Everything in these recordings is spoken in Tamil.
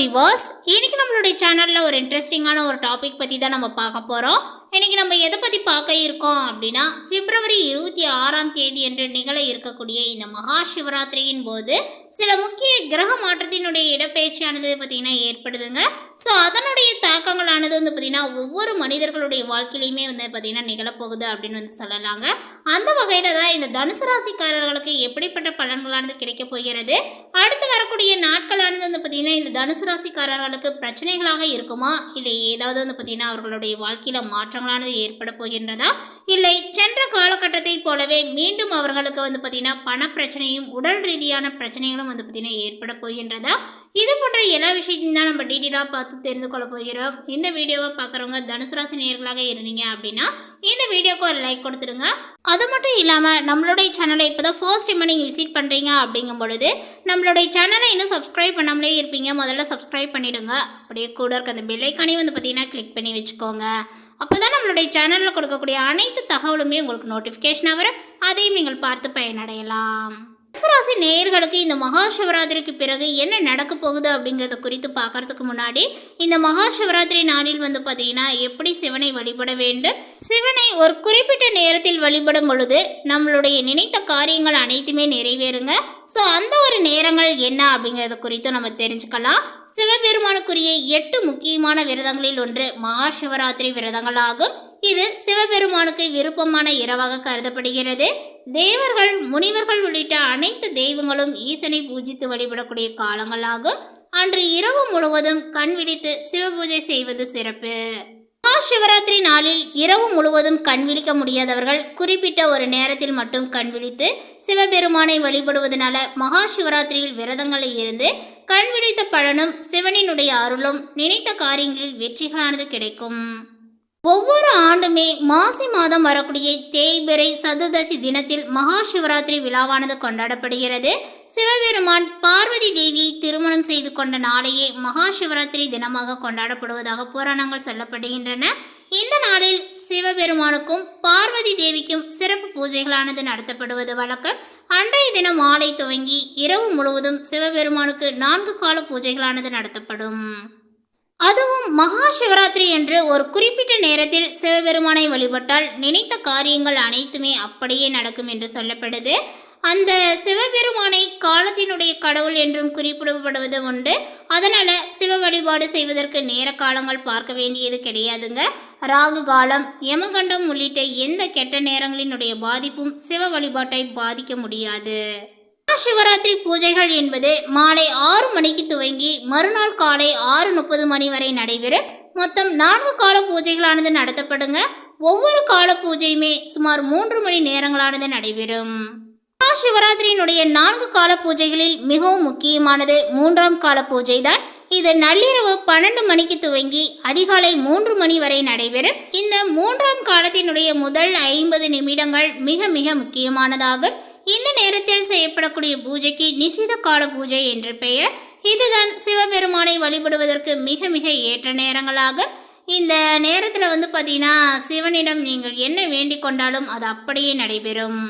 வியூவர்ஸ் இன்னைக்கு நம்மளுடைய சேனலில் ஒரு இன்ட்ரெஸ்டிங்கான ஒரு டாபிக் பற்றி தான் நம்ம பார்க்க போகிறோம் இன்னைக்கு நம்ம எதை பற்றி பார்க்க இருக்கோம் அப்படின்னா பிப்ரவரி இருபத்தி ஆறாம் தேதி என்று நிகழ இருக்கக்கூடிய இந்த மகா சிவராத்திரியின் போது சில முக்கிய கிரக மாற்றத்தினுடைய இடப்பெயர்ச்சியானது பார்த்திங்கன்னா ஏற்படுதுங்க. ஸோ அதனுடைய தாக்கங்களானது வந்து பார்த்திங்கன்னா ஒவ்வொரு மனிதர்களுடைய வாழ்க்கையிலையுமே வந்து பார்த்திங்கன்னா நிகழப்போகுது அப்படின்னு வந்து சொல்லலாங்க. அந்த வகையில் தான் இந்த தனுசு ராசிக்காரர்களுக்கு எப்படிப்பட்ட பலன்களானது கிடைக்கப் போகிறது? அடுத்து வரக்கூடிய நாட்களானது வந்து பார்த்திங்கன்னா இந்த தனுசு ராசிக்காரர்களுக்கு பிரச்சனைகளாக இருக்குமா? இல்லை ஏதாவது வந்து பார்த்திங்கன்னா அவர்களுடைய வாழ்க்கையில் மாற்றம் மாற்றங்களானது ஏற்பட போகின்றதா? இல்லை சென்ற காலகட்டத்தை போலவே மீண்டும் அவர்களுக்கு வந்து பார்த்திங்கன்னா பண பிரச்சனையும் உடல் ரீதியான பிரச்சனைகளும் வந்து பார்த்திங்கன்னா ஏற்பட போகின்றதா? இது போன்ற எல்லா விஷயத்தையும் தான் நம்ம டீட்டெயிலாக பார்த்து தெரிந்து கொள்ள போகிறோம். இந்த வீடியோவை பார்க்குறவங்க தனுசு ராசி நேர்களாக இருந்தீங்க அப்படின்னா இந்த வீடியோக்கு ஒரு லைக் கொடுத்துருங்க அது மட்டும் இல்லாமல் நம்மளுடைய சேனலை இப்போ தான் ஃபர்ஸ்ட் டைம் நீங்கள் விசிட் பண்ணுறீங்க அப்படிங்கும் பொழுது நம்மளுடைய சேனலை இன்னும் சப்ஸ்கிரைப் பண்ணாமலே இருப்பீங்க. முதல்ல சப்ஸ்கிரைப் பண்ணிவிடுங்க அப்படியே கூட இருக்க அந்த பெல்லைக்கானே வந்து பார்த்தீங்கன்னா கிளிக் பண்ணி வச்சுக்கோங்க. அப்போ நம்மளுடைய சேனலில் கொடுக்கக்கூடிய அனைத்து தகவலுமே உங்களுக்கு நோட்டிஃபிகேஷனாக வரும். அதையும் நீங்கள் பார்த்து பயனடையலாம். ராசி நேயர்களுக்கு இந்த மகா சிவராத்திரிக்கு பிறகு என்ன நடக்க போகுது அப்படிங்கிறத குறித்து பார்க்கறதுக்கு முன்னாடி இந்த மகா சிவராத்திரி நாளில் வந்து பார்த்தீங்கன்னா எப்படி சிவனை வழிபட வேண்டும்? சிவனை ஒரு குறிப்பிட்ட நேரத்தில் வழிபடும் பொழுது நம்மளுடைய நினைத்த காரியங்கள் அனைத்துமே நிறைவேறுங்க. ஸோ அந்த ஒரு நேரங்கள் என்ன அப்படிங்கிறது குறித்தும் நம்ம தெரிஞ்சுக்கலாம். சிவபெருமானுக்குரிய எட்டு முக்கியமான விரதங்களில் ஒன்று மகா சிவராத்திரி விரதங்கள் ஆகும். இது சிவபெருமானுக்கு விருப்பமான இரவாக கருதப்படுகிறது. தேவர்கள் முனிவர்கள் உள்ளிட்ட அனைத்து தெய்வங்களும் ஈசனை பூஜித்து வழிபடக்கூடிய காலங்களாகும் அன்று இரவு முழுவதும் கண் விழித்து சிவபூஜை செய்வது சிறப்பு. மகா சிவராத்திரி நாளில் இரவு முழுவதும் கண் விழிக்க முடியாதவர்கள் குறிப்பிட்ட ஒரு நேரத்தில் மட்டும் கண் விழித்து சிவபெருமானை வழிபடுவதனால மகா சிவராத்திரியில் விரதங்களில் இருந்து கண் விழித்த பலனும் சிவனினுடைய அருளும் நினைத்த காரியங்களில் வெற்றிகளானது கிடைக்கும். ஒவ்வொரு ஆண்டுமே மாசி மாதம் வரக்கூடிய தேய்பிறை சதுர்தசி தினத்தில் மகா சிவராத்திரி விழாவானது கொண்டாடப்படுகிறது. சிவபெருமான் பா செய்து கொண்ட நாளையே மகா சிவராத்திரி தினமாக கொண்டாடப்படுவதாக புராணங்கள் சொல்லப்படுகின்றன. இந்த நாளில் சிவபெருமானுக்கும் பார்வதி தேவிக்கும் சிறப்பு பூஜைகளானது நடத்தப்படுவது வழக்கம். அன்றைய தினம் மாலை துவங்கி இரவு முழுவதும் சிவபெருமானுக்கு நான்கு கால பூஜைகளானது நடத்தப்படும். அதுவும் மகா சிவராத்திரி என்று ஒரு குறிப்பிட்ட நேரத்தில் சிவபெருமானை வழிபட்டால் நினைத்த காரியங்கள் அனைத்துமே அப்படியே நடக்கும் என்று சொல்லப்படுது. அந்த சிவபெருமானை காலத்தினுடைய கடவுள் என்றும் குறிப்பிடப்படுவது உண்டு. அதனால் சிவ வழிபாடு செய்வதற்கு நேர காலங்கள் பார்க்க வேண்டியது கிடையாதுங்க. ராகு காலம் யமகண்டம் உள்ளிட்ட எந்த கெட்ட நேரங்களினுடைய பாதிப்பும் சிவ வழிபாட்டை பாதிக்க முடியாது. சிவராத்திரி பூஜைகள் என்பது மாலை ஆறு மணிக்கு துவங்கி மறுநாள் காலை ஆறு முப்பது மணி வரை நடைபெறும். மொத்தம் நான்கு கால பூஜைகளானது நடத்தப்படுங்க. ஒவ்வொரு கால பூஜையுமே சுமார் மூன்று மணி நேரங்களானது நடைபெறும். மகாசிவராத்திரியினுடைய நான்கு கால பூஜைகளில் மிகவும் முக்கியமானது மூன்றாம் கால பூஜை தான் இது நள்ளிரவு பன்னெண்டு மணிக்கு துவங்கி அதிகாலை மூன்று மணி வரை நடைபெறும். இந்த மூன்றாம் காலத்தினுடைய முதல் ஐம்பது நிமிடங்கள் மிக மிக முக்கியமானதாகும் இந்த நேரத்தில் செய்யப்படக்கூடிய பூஜைக்கு நிஷித கால பூஜை என்று பெயர். இதுதான் சிவபெருமானை வழிபடுவதற்கு மிக மிக ஏற்ற நேரங்களாகும் இந்த நேரத்தில் வந்து பார்த்தீங்கன்னா சிவனிடம் நீங்கள் என்ன வேண்டிக் கொண்டாலும் அது அப்படியே நடைபெறும்.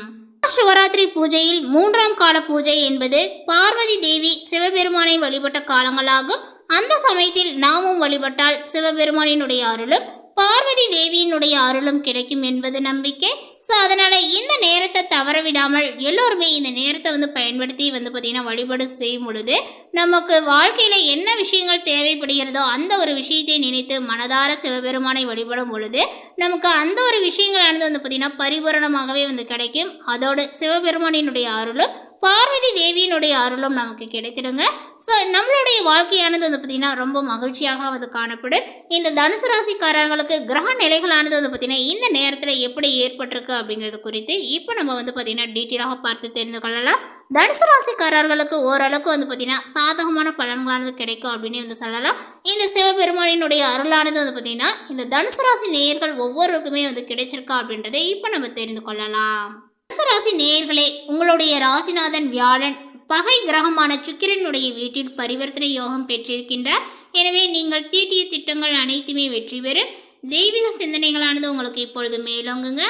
சிவராத்திரி பூஜையில் மூன்றாம் கால பூஜை என்பது பார்வதி தேவி சிவபெருமானை வழிபட்ட காலங்களாகும். அந்த சமயத்தில் நாமும் வழிபட்டால் சிவபெருமானினுடைய அருளும் பார்வதி தேவியினுடைய அருளும் கிடைக்கும் என்பது நம்பிக்கை. ஸோ அதனால் இந்த நேரத்தை தவற விடாமல் எல்லோருமே இந்த நேரத்தை வந்து பயன்படுத்தி வந்து பார்த்திங்கன்னா வழிபாடு செய்யும் பொழுது நமக்கு வாழ்க்கையில் என்ன விஷயங்கள் தேவைப்படுகிறதோ அந்த ஒரு விஷயத்தை நினைத்து மனதார சிவபெருமானை வழிபடும் பொழுது நமக்கு அந்த ஒரு விஷயங்களானது வந்து பார்த்திங்கன்னா பரிபூரணமாகவே வந்து கிடைக்கும். அதோடு சிவபெருமானினுடைய அருளும் பார்வதி தேவியினுடைய அருளும் நமக்கு கிடைத்திடுங்க. ஸோ நம்மளுடைய வாழ்க்கையானது வந்து பார்த்திங்கன்னா ரொம்ப மகிழ்ச்சியாக வந்து காணப்படும். இந்த தனுசு ராசிக்காரர்களுக்கு கிரக நிலைகளானது வந்து பார்த்திங்கன்னா இந்த நேரத்தில் எப்படி ஏற்பட்டிருக்கு அப்படிங்கிறது குறித்து இப்போ நம்ம வந்து பார்த்திங்கன்னா டீட்டெயிலாக பார்த்து தெரிந்து கொள்ளலாம். தனுசு ராசிக்காரர்களுக்கு ஓரளவுக்கு வந்து பார்த்திங்கன்னா சாதகமான பலன்களானது கிடைக்கும் அப்படின்னு வந்து சொல்லலாம். இந்த சிவபெருமானினுடைய அருளானது வந்து பார்த்திங்கன்னா இந்த தனுசு ராசி நேயர்கள் ஒவ்வொருக்குமே வந்து கிடைச்சிருக்கா அப்படின்றதை இப்போ நம்ம தெரிந்து கொள்ளலாம். ராசி நேயர்களே உங்களுடைய ராசிநாதன் வியாழன் பகை கிரகமான சுக்கிரனுடைய வீட்டில் பரிவர்த்தனை யோகம் பெற்றிருக்கின்றார். எனவே நீங்கள் தீட்டிய திட்டங்கள் அனைத்துமே வெற்றி பெறும். தெய்வீக சிந்தனைகளானது உங்களுக்கு இப்பொழுது மேலோங்குங்க.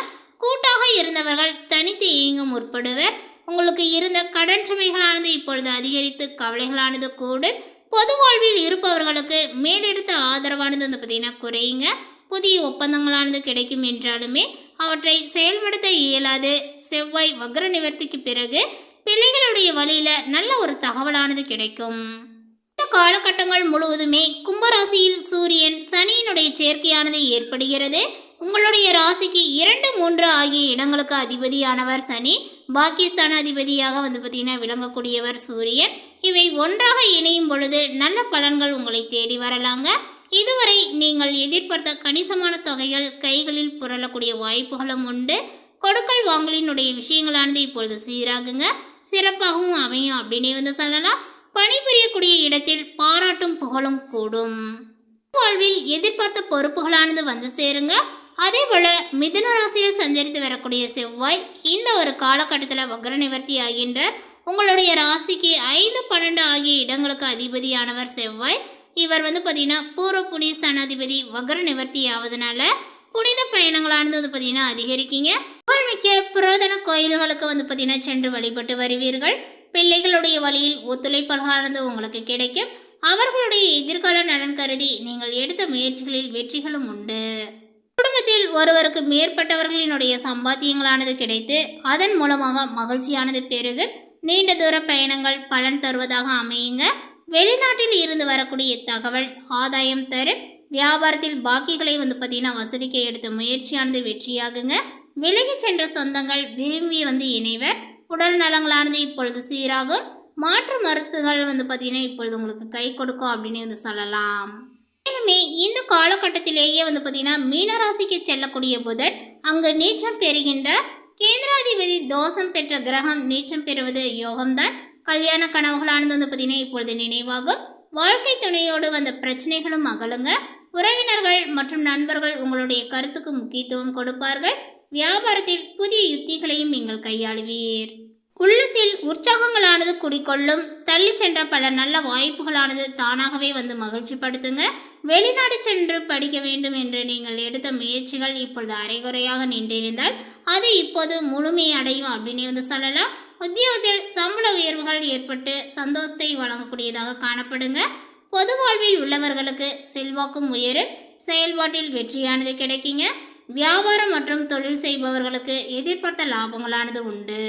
கூட்டாக இருந்தவர்கள் தனித்து இயங்க முற்படுவர். உங்களுக்கு இருந்த கடன் சுமைகளானது இப்பொழுது அதிகரித்து கவலைகளானது கூடும். பொது வாழ்வில் இருப்பவர்களுக்கு மேலெடுத்த ஆதரவானது வந்து பார்த்தீங்கன்னா குறையுங்க. புதிய ஒப்பந்தங்களானது கிடைக்கும் என்றாலுமே அவற்றை செயல்படுத்த இயலாது. செவ்வாய் வக்ர நிவர்த்திக்கு பிறகு பிள்ளைகளுடைய வழியில நல்ல ஒரு தகவலானது கிடைக்கும். இந்த காலகட்டங்கள் முழுவதுமே கும்பராசியில் சூரியன் சனியினுடைய சேர்க்கையானது ஏற்படுகிறது. உங்களுடைய ராசிக்கு இரண்டு மூன்று ஆகிய இடங்களுக்கு அதிபதியானவர் சனி. பாகிஸ்தான் அதிபதியாக வந்து பார்த்தீங்கன்னா விளங்கக்கூடியவர் சூரியன். இவை ஒன்றாக இணையும் பொழுது நல்ல பலன்கள் உங்களை தேடி வரலாங்க. இதுவரை நீங்கள் எதிர்பார்த்த கணிசமான தொகைகள் கைகளில் புரளக்கூடிய வாய்ப்புகளும் உண்டு. கொடுக்கல் வாங்கலினுடைய விஷயங்களானது இப்பொழுது சீராகுங்க. சிறப்பாகவும் அமையும் அப்படின்னே வந்து சொல்லலாம். பணிபுரியக்கூடிய இடத்தில் பாராட்டும் புகழும் கூடும். வாழ்வில் எதிர்பார்த்த பொறுப்புகளானது வந்து சேருங்க. அதே போல மிதுன ராசியில் சஞ்சரித்து வரக்கூடிய செவ்வாய் இந்த ஒரு காலகட்டத்தில் வக்ர நிவர்த்தி ஆகின்றார். உங்களுடைய ராசிக்கு ஐந்து பன்னெண்டு ஆகிய இடங்களுக்கு அதிபதியானவர் செவ்வாய். இவர் வந்து பார்த்தீங்கன்னா பூர்வ புனித ஸ்தானாதிபதி வக்ர நிவர்த்தி ஆவதனால புனித பயணங்களானது வந்து பார்த்தீங்கன்னா அதிகரிக்கீங்க. மிக்க புராதன கோயில்களுக்கு வந்து பார்த்தீங்கன்னா சென்று வழிபட்டு வருவீர்கள். பிள்ளைகளுடைய வழியில் ஒத்துழைப்பானது உங்களுக்கு கிடைக்கும். அவர்களுடைய எதிர்கால நலன் கருதி நீங்கள் எடுத்த முயற்சிகளில் வெற்றிகளும் உண்டு. குடும்பத்தில் ஒருவருக்கு மேற்பட்டவர்களினுடைய சம்பாத்தியங்களானது கிடைத்து அதன் மூலமாக மகிழ்ச்சியானது பெருகு. நீண்ட தூர பயணங்கள் பலன் தருவதாக அமையுங்க. வெளிநாட்டில் இருந்து வரக்கூடிய தகவல் ஆதாயம் தரும். வியாபாரத்தில் பாக்கிகளை வந்து பார்த்தீங்கன்னா வசதிக்க எடுத்த முயற்சியானது வெற்றியாகுங்க. விலகிச் சென்ற சொந்தங்கள் விரும்பி வந்து இணைவர். உடல் நலங்களானது இப்பொழுது சீராகும். மாற்று மருத்துகள் வந்து பார்த்தீங்கன்னா இப்பொழுது உங்களுக்கு கை கொடுக்கும் அப்படின்னு வந்து சொல்லலாம். மேலுமே இந்த காலகட்டத்திலேயே வந்து பார்த்தீங்கன்னா மீனராசிக்கு செல்லக்கூடிய புதன் அங்கு நீச்சம் பெறுகின்ற கேந்திராதிபதி தோஷம் பெற்ற கிரகம் நீச்சம் பெறுவது யோகம்தான். கல்யாண கனவுகளானது வந்து பார்த்தீங்கன்னா இப்பொழுது நினைவாகும். வாழ்க்கை துணையோடு வந்த பிரச்சனைகளும் அகலுங்க. உறவினர்கள் மற்றும் நண்பர்கள் உங்களுடைய கருத்துக்கு முக்கியத்துவம் கொடுப்பார்கள். வியாபாரத்தில் புதிய யுத்திகளையும் நீங்கள் கையாளுவீர். உள்ளத்தில் உற்சாகங்களானது குடிக்கொள்ளும் தள்ளி சென்ற பல நல்ல வாய்ப்புகளானது தானாகவே வந்து மகிழ்ச்சிப்படுத்துங்க. வெளிநாடு சென்று படிக்க வேண்டும் என்று நீங்கள் எடுத்த முயற்சிகள் இப்பொழுது அரைகுறையாக நின்றிருந்தால் அது இப்போது முழுமையை அடையும் அப்படின்னு வந்து சொல்லலாம். உத்தியோகத்தில் சம்பள உயர்வுகள் ஏற்பட்டு சந்தோஷத்தை வழங்கக்கூடியதாக காணப்படுங்க. பொது வாழ்வில் உள்ளவர்களுக்கு செல்வாக்கும் உயரும். செயல்பாட்டில் வெற்றியானது கிடைக்குங்க. வியாபாரம் மற்றும் தொழில் செய்பவர்களுக்கு எதிர்பார்த்த லாபங்களானது உண்டு.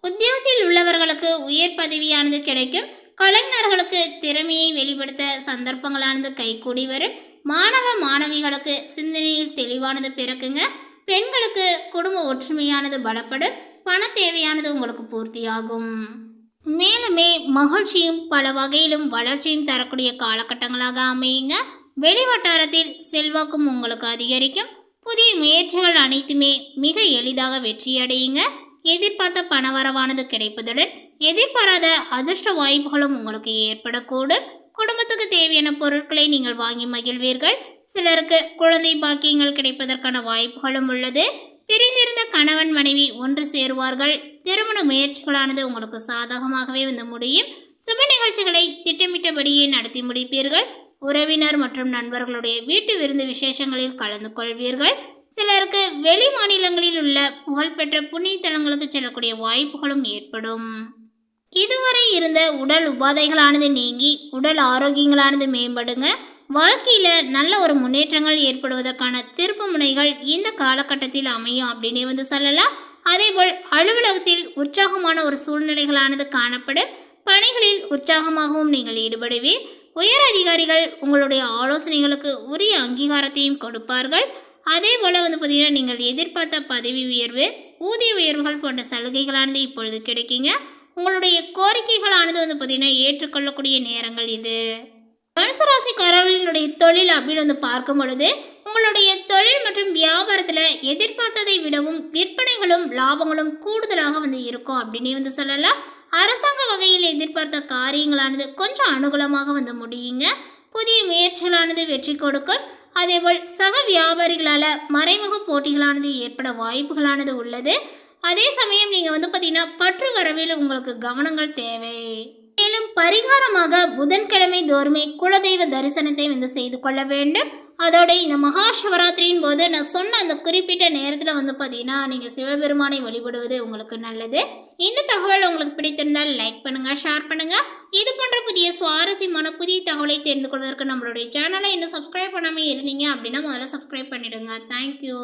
உத்தியோகத்தில் உள்ளவர்களுக்கு உயர் பதவியானது கிடைக்கும். கலைஞர்களுக்கு திறமையை வெளிப்படுத்த சந்தர்ப்பங்களானது கைகூடி வரும். மாணவ மாணவிகளுக்கு சிந்தனையில் தெளிவானது பிறக்குங்க. பெண்களுக்கு குடும்ப ஒற்றுமையானது பலப்படும். பண தேவையானது உங்களுக்கு பூர்த்தியாகும். மேலுமே மகிழ்ச்சியும் பல வகையிலும் வளர்ச்சியும் தரக்கூடிய காலகட்டங்களாக அமையுங்க. வெளிவட்டாரத்தில் செல்வாக்கும் உங்களுக்கு அதிகரிக்கும். புதிய முயற்சிகள் அனைத்துமே மிக எளிதாக வெற்றியடையுங்க. எதிர்பார்த்த பணவரவானது கிடைப்பதுடன் எதிர்பாராத அதிர்ஷ்ட வாய்ப்புகளும் உங்களுக்கு ஏற்படக்கூடும். குடும்பத்துக்கு தேவையான பொருட்களை நீங்கள் வாங்கி மகிழ்வீர்கள். சிலருக்கு குழந்தை பாக்கியங்கள் கிடைப்பதற்கான வாய்ப்புகளும் உள்ளது. பிரிந்திருந்த கணவன் மனைவி ஒன்று சேருவார்கள். திருமண முயற்சிகளானது உங்களுக்கு சாதகமாகவே வந்து முடியும். சுப நிகழ்ச்சிகளை திட்டமிட்டபடியே நடத்தி முடிப்பீர்கள். உறவினர் மற்றும் நண்பர்களுடைய வீட்டு விருந்து விசேஷங்களில் கலந்து கொள்வீர்கள். சிலருக்கு வெளி மாநிலங்களில் உள்ள புகழ்பெற்ற புண்ணிய தலங்களுக்கு செல்லக்கூடிய வாய்ப்புகளும் ஏற்படும். இதுவரை இருந்த உடல் உபாதைகளானது நீங்கி உடல் ஆரோக்கியங்களானது மேம்படுங்க. வாழ்க்கையில் நல்ல ஒரு முன்னேற்றங்கள் ஏற்படுவதற்கான திருப்பு முனைகள் இந்த காலகட்டத்தில் அமையும் அப்படின்னே வந்து சொல்லலாம். அதேபோல் அலுவலகத்தில் உற்சாகமான ஒரு சூழ்நிலைகளானது காணப்படும். பணிகளில் உற்சாகமாகவும் நீங்கள் ஈடுபடுவீர். உயர் அதிகாரிகள் உங்களுடைய ஆலோசனைகளுக்கு உரிய அங்கீகாரத்தையும் கொடுப்பார்கள். அதே போல் வந்து பார்த்தீங்கன்னா நீங்கள் எதிர்பார்த்த பதவி உயர்வு ஊதிய உயர்வுகள் போன்ற சலுகைகளானது இப்பொழுது கிடைக்குங்க. உங்களுடைய கோரிக்கைகளானது வந்து பார்த்தீங்கன்னா ஏற்றுக்கொள்ளக்கூடிய நேரங்கள் இது. மனசராசிக்காரர்களினுடைய தொழில் அப்படின்னு வந்து பார்க்கும் பொழுது உங்களுடைய தொழில் மற்றும் வியாபாரத்தில் எதிர்பார்த்ததை விடவும் விற்பனைகளும் லாபங்களும் கூடுதலாக வந்து இருக்கும் அப்படின்னு வந்து சொல்லலாம். அரசாங்க வகையில் எதிர்பார்த்த காரியங்களானது கொஞ்சம் அனுகூலமாக வந்து முடியுங்க. புதிய முயற்சிகளானது வெற்றி கொடுக்கும். அதேபோல் சக வியாபாரிகளால் மறைமுக போட்டிகளானது ஏற்பட வாய்ப்புகளானது உள்ளது. அதே சமயம் நீங்கள் வந்து பார்த்தீங்கன்னா பற்று வரவில் உங்களுக்கு கவனங்கள் தேவை. மேலும் பரிகாரமாக புதன்கிழமை தோறுமே குலதெய்வ தரிசனத்தை வந்து செய்து கொள்ள வேண்டும். அதோட இந்த மகா சிவராத்திரியின் போது நான் சொன்ன அந்த குறிப்பிட்ட நேரத்தில் வந்து பார்த்தீங்கன்னா நீங்கள் சிவபெருமானை வழிபடுவது உங்களுக்கு நல்லது. இந்த தகவல் உங்களுக்கு பிடித்திருந்தால் லைக் பண்ணுங்கள் ஷேர் பண்ணுங்கள் இது போன்ற புதிய சுவாரஸ்யமான புதிய தகவலை தெரிந்து கொள்வதற்கு நம்மளுடைய சேனலை இன்னும் சப்ஸ்கிரைப் பண்ணாமல் இருந்தீங்க அப்படின்னா முதல்ல சப்ஸ்கிரைப் பண்ணிடுங்க. தேங்க்யூ